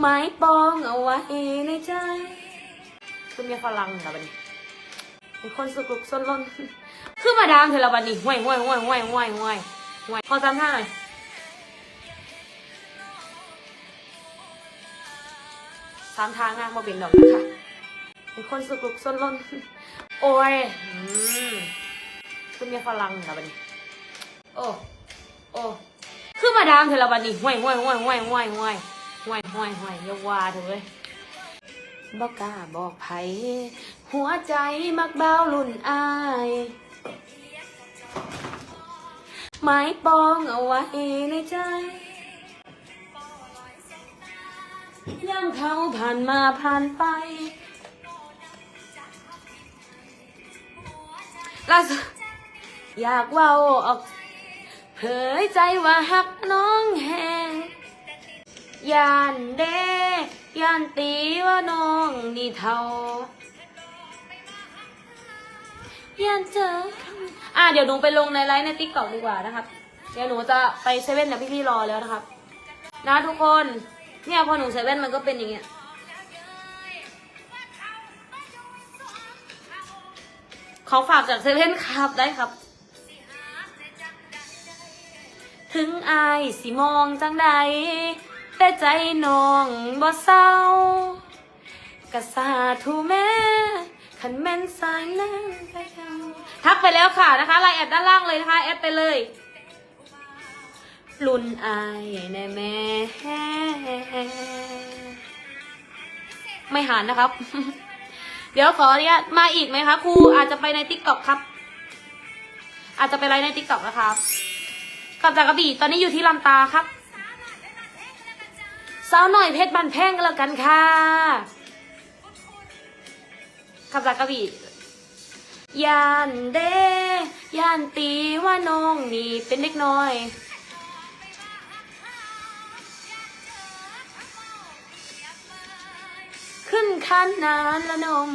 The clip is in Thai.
หมายปองเอาไว้ในใจคือเมียฝรั่งเหรอบัดนี้เป็นคนสุกุกสนล้นคือมาดามเธอละบัดนี้ห่วยห่วยห่วยห่วยห่วยห่วยห่วยขอตามท่าหน่อยสามทางนะมาเป็นดอกนะคะเป็นคนสุกุกสนล้นโอ้ยอืมคือเมียฝรั่งเหรอบัดนี้โอ้โอ้คือมาดามเธอละบัดนี้ห่วยห่วยห่วยห่วยห่วยห่วย ห่วยห่วยห่วยอย่าว่าเถอะเว้ยบอกกล้าบอกไผหัวใจมักเบาลุ่นอายหมายปองเอาไว้ในใจย่ำเขาผ่านมาผ่านไปล่าสุดอยากว่าออกเผยใจว่าหักน้อง ยานเดยานตีว่าน้องนี่เท่ายานเจออะเดี๋ยวหนูไปลงในไลฟ์ในติ๊กต็อกดีกว่านะครับ เดี๋ยวหนูจะไปเซเว่นกับพี่ๆรอแล้วนะครับ นะทุกคนเนี่ยพอหนูเซเว่นมันก็เป็นอย่างเงี้ยขอฝากจากเซเว่นครับได้ครับ ถึงอายสิมองจังใด แต่ใจน้องบ่เศร้ากะสาธุแม่ขันแม่นสายน้ำไปเอาทักไปแล้วค่ะนะคะไลน์แอดด้านล่างเลยนะคะแอดไปเลยรุ่นอายแน่แม่ ไม่หานนะครับ เดี๋ยวขออนุญาตมาอีกไหมคะครูอาจจะไปในติ๊กต็อกครับ อาจจะไปไลฟ์ในติ๊กต็อกนะครับกลับจากกระบี่ตอนนี้อยู่ที่ลำตาครับ สาวหน่อยเพชรบันแพงกันแล้วกันค่ะขับจากกระบี่ยานเดยานตีว่าน้องนี่เป็นเด็กน้อยขึ้นคันนานละนม